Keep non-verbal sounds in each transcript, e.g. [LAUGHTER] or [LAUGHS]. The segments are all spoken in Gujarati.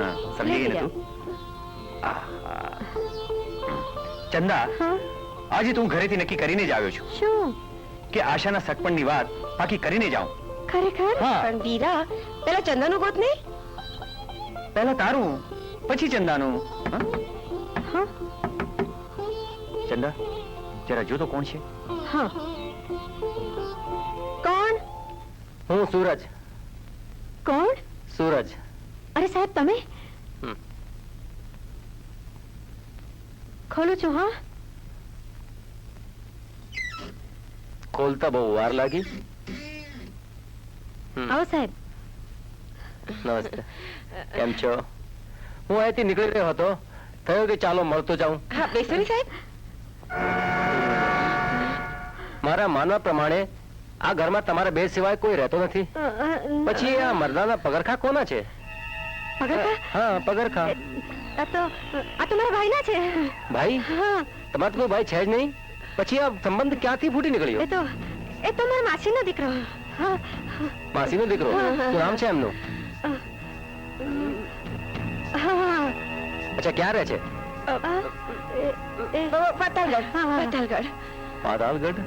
હા સમજી ગઈ ને તું ચંદા આજે તો હું ઘરેથી નક્કી કરીને જ આવ્યો છું શું કે આશાના સગપણની વાત બાકી કરીને જાઉં ખરેખર પણ વીરા પેલા ચંદાનું ગોત ને પહેલા તારું પછી ચંદાનું ચંદા જરા જો તો કોણ છે કોણ હું સૂરજ કોણ સૂરજ અરે સાહેબ તમે? ખોલું છું હા? ખોલતા બહુ વાર લાગી. આવો સાહેબ. નમસ્તે. કેમ છો? હું અહીંથી નીકળી રહ્યો હતો. થયો કે ચાલો મળતો જાઉં? હા બેસો ને સાહેબ. મારા માનવા પ્રમાણે આ ઘરમાં તમારા બે સિવાય કોઈ રહેતો નથી. પછી આ મરદાના પગરખા કોના છે? પગરખા? હા પગરખા. આ તો આ તો મારા ભાઈના છે. ભાઈ? હા. તમારે તો ભાઈ છે જ નહીં. પછી આ સંબંધ ક્યાંથી ફૂટી નીકળ્યો? એ તો એ તો મારા માસીનો દીકરો. હા માસીનો દીકરો? હા, હા. શું નામ છે એમનું? અચ્છા ક્યાં રહે છે? પાતાલગઢ. પાતાલગઢ. પાતાલગઢ?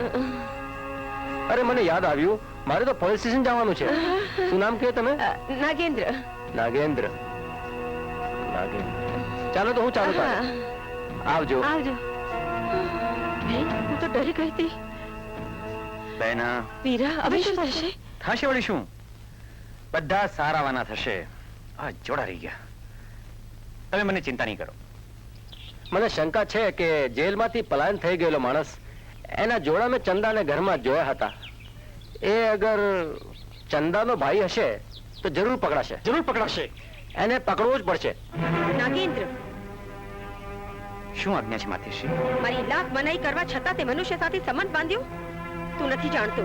અરે મને યાદ આવ્યું. મારે તો પોલીસ સ્ટેશન જવાનું છે. શું નામ કહ્યું તમે? નાગેન્દ્ર. નાગેન્દ્ર. નાગેન્દ્ર. ચાલો તો હું ચાલુ કરું. આવજો. આવજો. હું તો ડરી ગઈ હતી. બેના. વીરા હવે શું થશે? થશે વળી શું? બધા સારાવાના થશે. આ જોડા રહી ગયા. તમે મને ચિંતા નહીં કરો. મને શંકા છે કે જેલમાંથી પલાયન થઈ ગયેલો માણસ એના જોડા મેં ચંદાને ઘરમાં જોયા હતા. એ અગર ચંદાનો ભાઈ હશે તો જરૂર પકડાશે. જરૂર પકડાશે. એને પકડવો જ પડશે. નાગેન્દ્ર. શું આજ્ઞા છે માતેશ્રી મારી લાખ મનાઈ કરવા છતાં તે મનુષ્ય સાથે સંબંધ બાંધ્યો? તું નથી જાણતો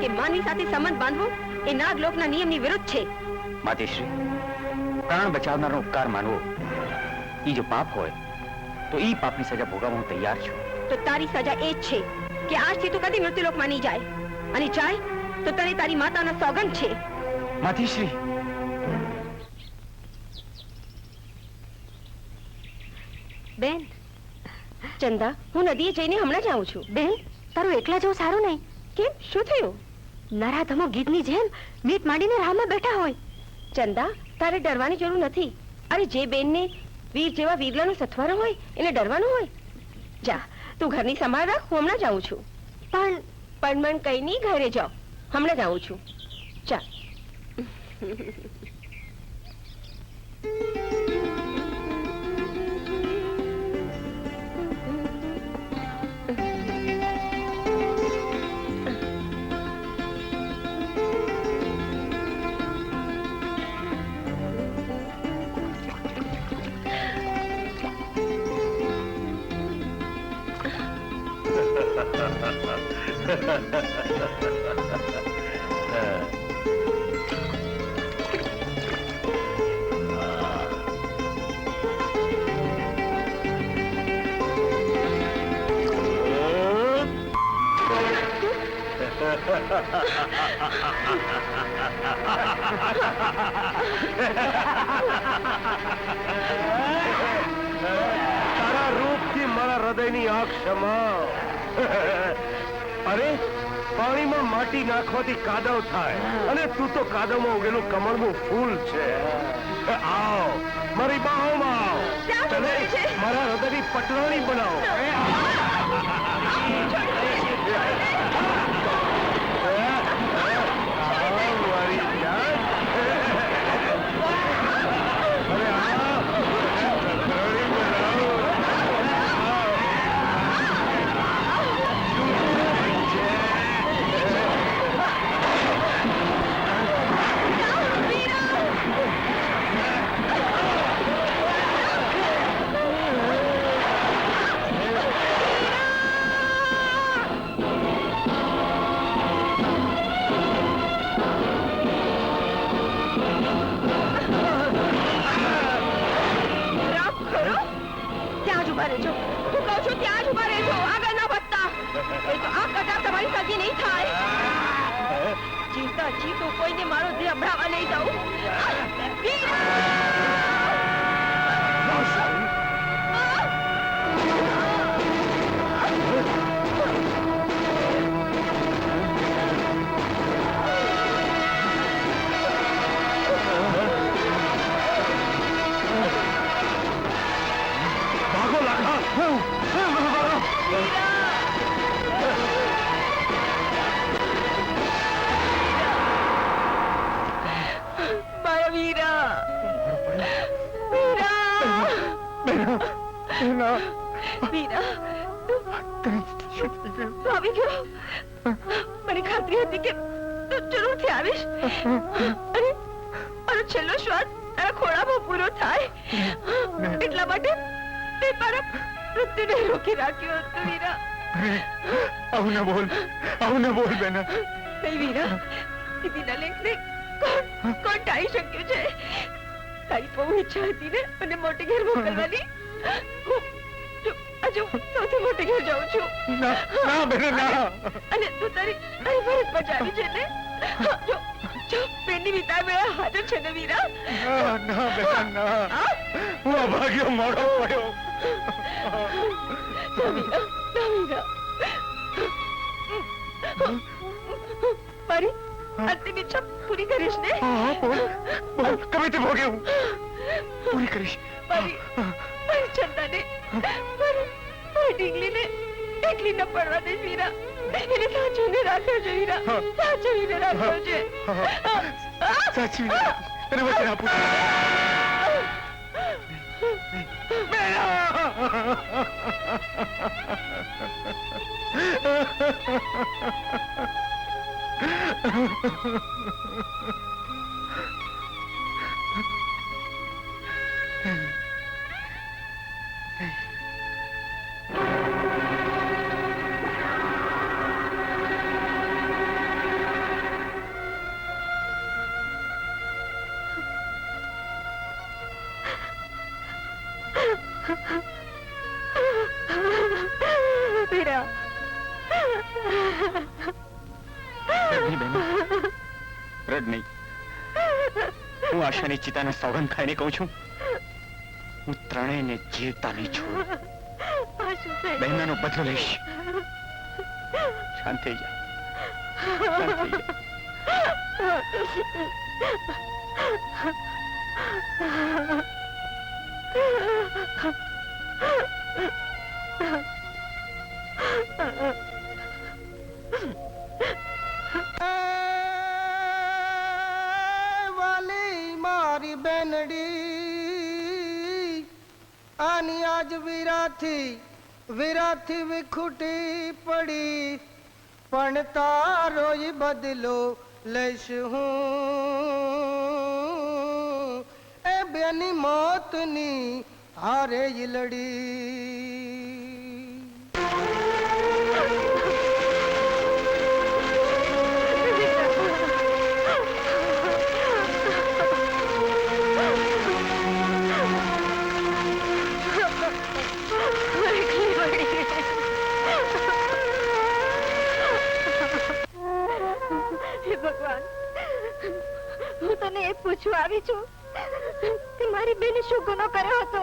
કે માનવી સાથે સંબંધ બાંધવો એ નાગલોકના નિયમની વિરુદ્ધ છે. માતેશ્રી પ્રાણ બચાવનારનો ઉપકાર માનવો. ઈ જો પાપ હોય તો ઈ પાપની સજા ભોગવવા હું તૈયાર છું. તો તારી સજા એ જ છે કે આજથી તું કદી મૃત્યુલોકમાં નહીં જાય. અને જાય તો તને તારી માતાનો સોગંદ છે. માતેશ્રી બેન. ચંદા, હું નદીએ જઈને હમણાં જ છું. બેન, તારું એકલા જવું સારું નહીં. કેમ? શું થયું? નરાધમો ગીધની જેમ મીટ માંડીને રાહમાં બેઠા હોય. ચંદા, તારે ડરવાની જરૂર નથી. અરે, જે બેનને વીર જેવા વીરલાનો સથવારો હોય, એને ડરવાનું હોય. જા, તું ઘરની સંભાળ રાખ, હું હમણાં જાઉં છું. પણ પણ મન કઈ નહીં ઘરે જાઓ હમણાં જાઉં છું. ચા thank [LAUGHS] you તારા રૂપથી મારા હૃદયની આંખ ક્ષમા અરે પાણીમાં માટી નાખવાથી કાદવ થાય. અને તું તો કાદવમાં ઉગેલું કમળનું ફૂલ છે. આવ મારી બાહોમાં આવ? મારા હૃદયની પટરાણી બનાવો. ઊભા રહેજો. હું કહું છું ત્યાં જ ઊભા રહેજો. આગળ ના વધતા. નહીં તો આ કટાર તમારી સાચી નહીં થાય. જીવતા જીવ તો કોઈને મારો દેહ અભડાવા નહીં જાઉં ખાતરી હતી કે તું જરૂરથી આવીશ. અને મારો છેલ્લો શ્વાસ તારા ખોળામાં પૂરો થાય. એટલા માટે તે મારા મૃત્યુને રોકી રાખ્યો હતો વીરા. આવું ના બોલ આવું ના બોલ બેના. નહીં વીરા દીદીના લેખને કોણ કોણ ટાળી શક્યું છે? તારી બહુ ઈચ્છા હતી ને મને મોટી ઘેર મોકલવાની. હું જો આજે હું સૌથી મોટી ઘેર જાઉં છું. ના ના બેના ના. અને તું તારી તારી ફરજ બજાવી છે ને? જો જો પેની વિતા વેળા હાજર છે ને વીરા? ના ના ના. હું? અભાગ્યો મોડો પડ્યો મારી અંતિમ ઈચ્છા પૂરી કરીશ ને? હા બોલ બોલ ગમે તે ભોગે હું. પૂરી કરીશ. મારી મારી ચંદાને મારી મારી ઢીંગલીને એકલી ન પડવા દે વીરા. એને સાચવીને રાખજો વીરા. સાચવીને રાખ્યો છે હા. આ, આ, સાચી તને વચન આપું વીરા રડ નહીં હું આશાની ચિતાને સોગંદ ખાઈને કહું છું, હું ત્રણેયને જીવતા નહીં થઈ બહેનાનો બદલો લઈશ. શાંત જા. શાંત જા. વીરાથી વિરાથી વિખુટી પડી. પણ તારો બદલો લઈશ હું. એ બેની મોતની હારે લડી. ભગવાન હું તને એ પૂછવા આવી છું કે મારી બેને શું ગુનો કર્યો હતો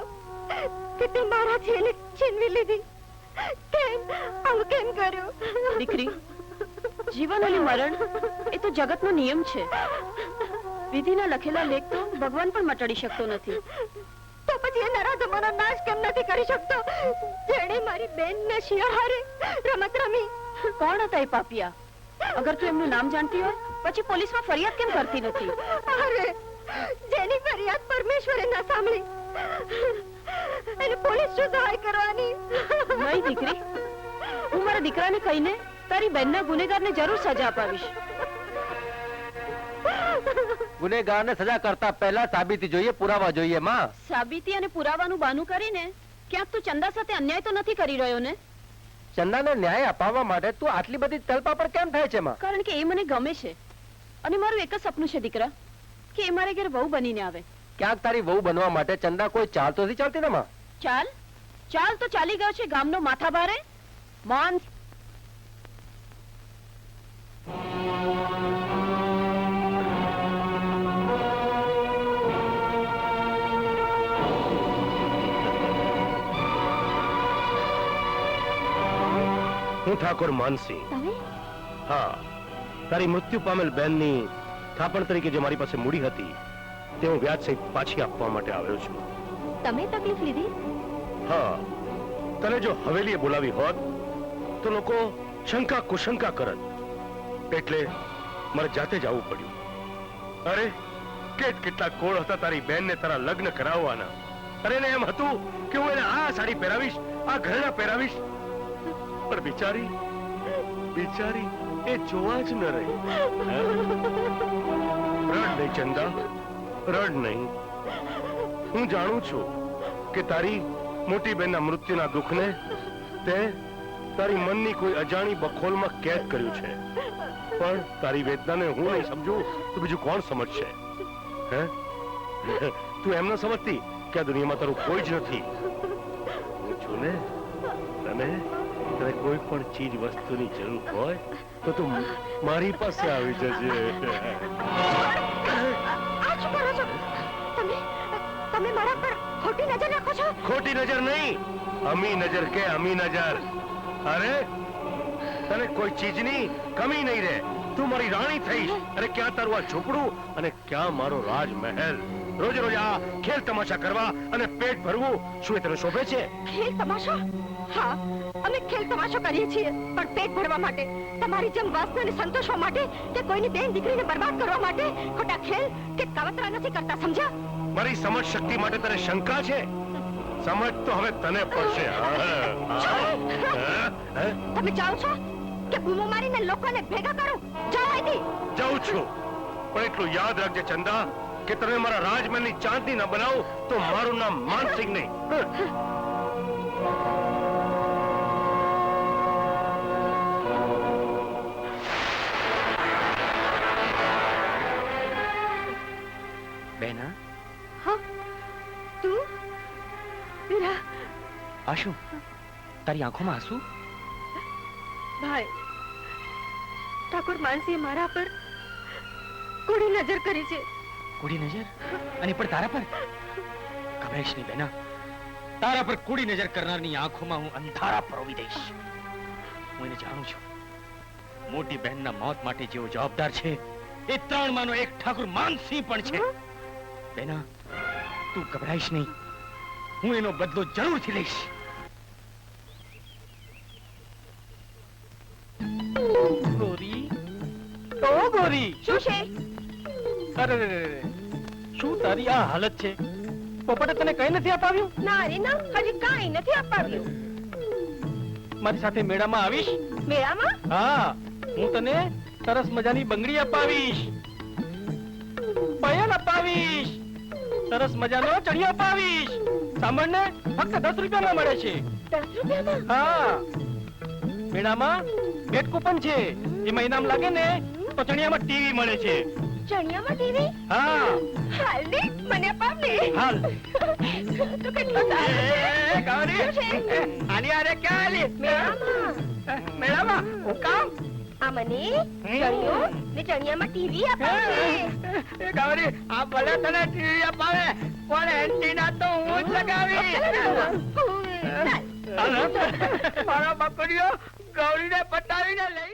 કે તે મારા એને છીનવી લીધી કેમ આવું કેમ કર્યું? દીકરી જીવન અને મરણ એ તો જગતનો નિયમ છે. વિધિના લખેલા લેખ તો ભગવાન પણ મટાડી શકતો નથી. તો પછી એ નરાધમોનો નાશ કેમ નથી કરી શકતો? જેણે મારી બેનને શિયાહારે રમત રમી. કોણ હતા એ પાપિયા? અગર તું એમનું નામ જાણતી હોય પછી પોલીસમાં ફરિયાદ કેમ કરતી નથી? અરે જેની ફરિયાદ પરમેશ્વરે ના સાંભળી. એને પોલીસ શું સહાય કરવાની. નહીં દીકરી હું મારા દીકરાને કહીને તારી બહેનના ગુનેગારને જરૂર સજા અપાવીશ. ગુનેગારને સજા કરતા પહેલા સાબિતી જોઈએ પુરાવા જોઈએ માં. સાબિતી અને પુરાવાનું બાનું કરીને ક્યાંક તું ચંદા સાથે અન્યાય તો નથી કરી રહ્યો ને? ચંદાને ન્યાય અપાવવા માટે તું આટલી બધી તલપા પણ કેમ થાય છે માં? કારણ કે એ મને ગમે છે. અને મારું એક જ સપનું છે દીકરા કે એ મારે ઘેર વહુ બનીને આવે. ક્યાંક તારી વહુ બનવા માટે ચંદા કોઈ ચાલ તો નથી ચાલતી તમા ચાલ? ચાલ તો ચાલી ગયો છે ગામનો માથા ભારે મોન. હું ઠાકોર માનસિંહ. હા. તારી મૃત્યુ પામેલ બહેનની થાપણ તરીકે જે મારી પાસે મૂડી હતી તે હું વ્યાજ સહિત પાછી આપવા માટે આવ્યો છું. તમે તકલીફ લીધી? હા તને જો હવેલીએ બોલાવી હોત તો લોકો શંકા કુશંકા કરત. એટલે મારે જાતે જ આવવું પડ્યું. અરે કેટ કેટલા કોળ હતા તારી બહેનને તારા લગ્ન કરાવવાના. અરે એને એમ હતું કે હું એને આ સાડી પહેરાવીશ આ ઘરેણા પહેરાવીશ. પણ બિચારી બિચારી એ જોવા જ ન રહી. રડ નહીં ચંદા. રડ નહીં. હું જાણું છું કે તારી મોટી બેનના મૃત્યુના દુઃખને તે તારી મનની કોઈ અજાણી બખોલમાં કેદ કર્યું છે. પણ તારી વેદનાને હું નહીં સમજું. તો બીજું કોણ સમજશે? હે? તું એમ ન સમજતી કે આ દુનિયામાં તારું કોઈ જ નથી. હું છું ને તને તને કોઈ પણ ચીજ વસ્તુની જરૂર હોય તો તું મારી પાસે આવી જજે. તમે તમે મારા પર ખોટી નજર નાખો છો? ખોટી નજર નહીં. અમી નજર કે અમી નજર. અરે તને કોઈ ચીજની કમી નહીં રહે. તું મારી રાણી થઈશ. અરે ક્યાં તારું આ ઝૂંપડું અને ક્યાં મારો રાજમહેલ? રોજ રોજ આ ખેલ તમાશા કરવા અને પેટ ભરવું શું એ તને શોભે છે? ખેલ તમાશો? હા અમે ખેલ તમાશો કરીએ છીએ પણ પેટ ભરવા માટે. તમારી જેમ વાસનાને સંતોષવા માટે કે કોઈની બેન દીકરીને બરબાદ કરવા માટે? ખોટા ખેલ કે કાવતરા નથી કરતા સમજ્યા? મારી સમજ શક્તિ માટે તને શંકા છે? સમજ તો હવે તને પડશે. હા, હા, હા. તમે જાઓ છો? કે બૂમો મારીને લોકોને ભેગા કરો? જાઓ અહીંથી. જાઉં છું. પણ એટલું યાદ રાખજે ચંદા કે તમે મારા રાજમહેલની ચાંદની ન બનાવો તો મારું નામ માનસિંહ નહીં. બેના તું? વીરા આ શું તારી આંખોમાં આંસુ? ભાઈ ઠાકોર માનસીએ મારા પર કુડી નજર કરી છે. કુડી નજર? અને પણ તારા પર? ગભરાઈશ નહીં બેના તારા પર કુડી નજર કરનારની આંખોમાં હું અંધારા પરોવી દઈશ હું એને જાણું છું. મોટી બહેનના મોત માટે જેવો જવાબદાર છે એ ત્રણ માનો એક ઠાકુર માનસિંહ પણ છે. બેના તું ગભરાઈશ નહીં. હું એનો બદલો જરૂરથી લઈશ. ગોરી? તો ગોરી! શું છે? અરે રે. શું તારી આ હાલત છે? પોપટે તને કઈ નથી અપાવ્યું? ના રે ના હજી કાંઈ નથી અપાવ્યું. મારી સાથે મેળામાં આવીશ? મેળામાં? હા હું તને સરસ મજાની બંગડી અપાવીશ. પાયલ અપાવીશ. સરસ મજાનો ચણિયો પાવીશ. સાંભળ ફક્ત દસ રૂપિયામાં મળે છે. દસ રૂપિયામાં? હા. મેળામાં બેટ કૂપન છે. એમાં ઇનામ લાગે ને તો ચણિયામાં ટીવી મળે છે. ચણિયામાં ટીવી? હા. હાલ ને મને અપાવ ને. હાલ. તો કેટલો સારો છે. આની આરે ક્યાં આલી? મેળામાં. મેળામાં? હું કામ? આ મને ચણિયો ને ચણિયામાં ટીવી અપાવશે એ ગૌરી આ ભલે તને ટીવી અપાવે પણ એન્ટીના તો હું જ લગાવીશ. ચાલ. મારા બકરીઓ ગૌરીને પટાવીને લઈ